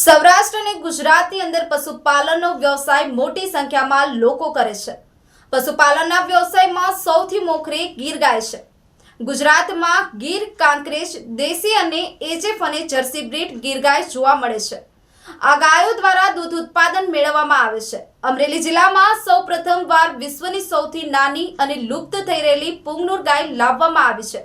સૌરાષ્ટ્ર અને ગુજરાતની અંદર પશુપાલનનો વ્યવસાય મોટી સંખ્યામાં લોકો કરે છે. પશુપાલનના વ્યવસાયમાં સૌથી મોખરે ગીર ગાય છે. ગુજરાતમાં ગીર, કાંકરેજ, દેશી અને એજેફ અને જર્સી બ્રીડ ગીર ગાય જોવા મળે છે. આ ગાયો દ્વારા દૂધ ઉત્પાદન મેળવવામાં આવે છે. અમરેલી જિલ્લામાં સૌ પ્રથમવાર વિશ્વની સૌથી નાની અને લુપ્ત થઈ રહેલી પુંગનુર ગાય લાવવામાં આવી છે.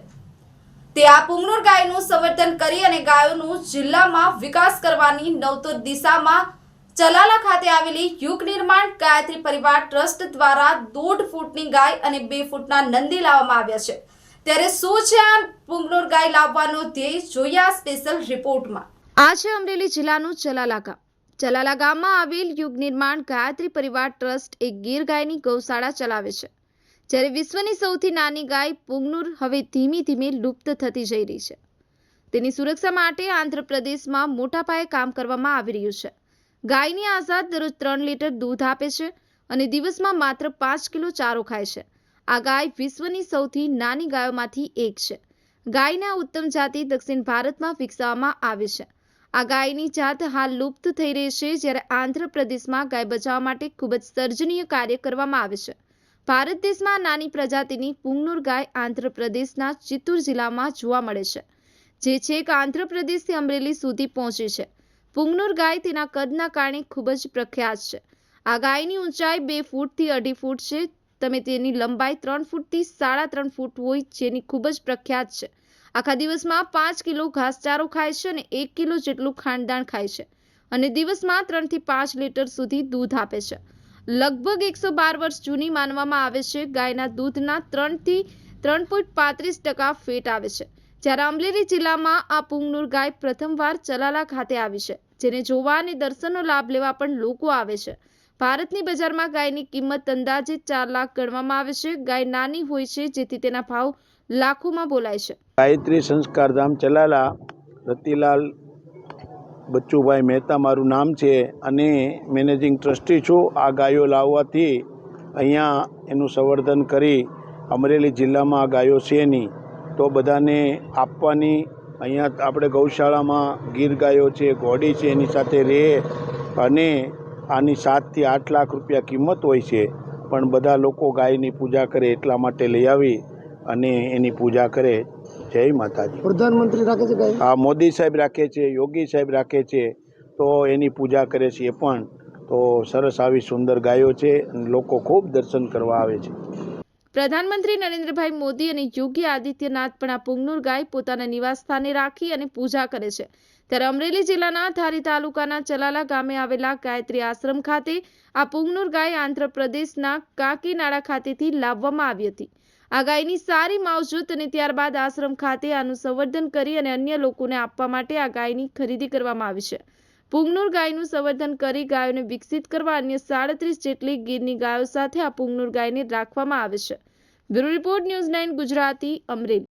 તે આ પુંગનુર ગાયનું સંવર્ધન કરી અને ગાયોનું જિલ્લામાં વિકાસ કરવાની નવતર દિશામાં ચલાલા ખાતે આવેલી યુગ નિર્માણ ગાયત્રી પરિવાર ટ્રસ્ટ દ્વારા દોઢ ફૂટની ગાય અને બે ફૂટના નંદી લાવવામાં આવ્યા છે. ત્યારે શું છે આ પુંગનુર ગાય લાવવાનો ધ્યેય જોઈએ આ સ્પેશિયલ રિપોર્ટમાં. આ છે અમરેલી જિલ્લાનું ચલાલા ગામ. ચલાલા ગામમાં આવેલ યુગ નિર્માણ ગાયત્રી પરિવાર ટ્રસ્ટ એક ગીર ગાયની ગૌશાળા ચલાવે છે. જ્યારે વિશ્વની સૌથી નાની ગાય પુંગનુર હવે ધીમે ધીમે લુપ્ત થતી જઈ રહી છે. તેની સુરક્ષા માટે આંધ્રપ્રદેશમાં મોટા પાયે કામ કરવામાં આવી રહ્યું છે. ગાયની આઝાદ દરરોજ ત્રણ લીટર દૂધ આપે છે અને દિવસમાં માત્ર પાંચ કિલો ચારો ખાય છે. આ ગાય વિશ્વની સૌથી નાની ગાયોમાંથી એક છે. ગાયના ઉત્તમ જાતિ દક્ષિણ ભારતમાં વિકસાવવામાં આવે છે. આ ગાયની જાત હાલ લુપ્ત થઈ રહી છે જ્યારે આંધ્રપ્રદેશમાં ગાય બચાવવા માટે ખૂબ જ સર્જનીય કાર્ય કરવામાં આવે છે. ભારત દેશમાં નાની પ્રજાતિની પુંગનુર ગાય આંધ્રપ્રદેશના ચિત્તૂર જિલ્લામાં જોવા મળે છે, જે છેક આંધ્રપ્રદેશથી અમરેલી સુધી પહોંચે છે. પુંગનુર ગાય તેના કદના કારણે ખૂબ જ પ્રખ્યાત છે. આ ગાયની ઊંચાઈ બે ફૂટથી અઢી ફૂટ છે. તમે તેની લંબાઈ ત્રણ ફૂટથી સાડા ત્રણ ફૂટ હોય જેની ખૂબ જ પ્રખ્યાત છે. આખા દિવસમાં પાંચ કિલો ઘાસચારો ખાય છે અને એક કિલો જેટલું ખાંડદાણ ખાય છે અને દિવસમાં ત્રણથી પાંચ લીટર સુધી દૂધ આપે છે. લગભગ એકસો બાર વર્ષ જૂની માનવામાં આવે છે. ગાયના દૂધના ત્રણથી ત્રણ પોઈન્ટ પાંત્રીસ ટકા ફેટ આવે છે. જ્યારે અમરેલી જિલ્લામાં આ પુંગનુર ગાય પ્રથમવાર ચલાલા ખાતે આવી છે, જેને જોવા અને દર્શનનો લાભ લેવા પણ લોકો આવે છે. ભારતની બજારમાં ગાયની કિંમત અંદાજે ચાર લાખ ગણવામાં આવે છે. ગાય નાની હોય છે, જેથી તેના ભાવ લાખોમાં બોલાય છે. ગાયત્રી સંસ્કાર ધામ ચલાલા રતિલાલ બચ્ચુભાઈ મહેતા મારું નામ છે અને મેનેજિંગ ટ્રસ્ટી છું. આ ગાયો લાવવાથી અહીંયા એનું સંવર્ધન કરી અમરેલી જિલ્લામાં આ ગાયો છે નહીં. તો બધાને આપવાની અહીંયા આપણે ગૌશાળામાં ગીર ગાયો છે, ઘોડી છે, એની સાથે રહે અને આની સાતથી આઠ લાખ રૂપિયા કિંમત હોય છે. પણ બધા લોકો ગાયની પૂજા કરે એટલા માટે લઈ આવી અને એની પૂજા કરે. જય માતાજી. પ્રધાનમંત્રી રાખે છે ગાય આ મોદી સાહેબ રાખે છે યોગી સાહેબ રાખે છે તો એની પૂજા કરે છે એ પણ. તો સરસ આવી સુંદર ગાયો છે અને લોકો ખૂબ દર્શન કરવા આવે છે. પ્રધાનમંત્રી નરેન્દ્રભાઈ મોદી અને યોગી આદિત્યનાથ પણ આ પુંગનુર ગાય પોતાના નિવાસ સ્થાને રાખી અને પૂજા કરે છે. ત્યારે અમરેલી જિલ્લાના ધારી તાલુકાના ચલાલા ગામે આવેલા ગાયત્રી આશ્રમ ખાતે આ પુંગનુર ગાય આંધ્રપ્રદેશના કાકીનાડા ખાતેથી લાવવામાં આવી હતી. આ ગાયની સારી માવજૂત અને ત્યારબાદ આશ્રમ ખાતે આનું સંવર્ધન કરી અને અન્ય લોકોને આપવા માટે આ ગાયની ખરીદી કરવામાં આવી છે. પુંગનુર ગાયનું સંવર્ધન કરી ગાયોને વિકસિત કરવા અન્ય સાડત્રીસ જેટલી ગીરની ગાયો સાથે આ પુંગનુર ગાયને રાખવામાં આવે છે. Bureau report news nine Gujarati Amreli.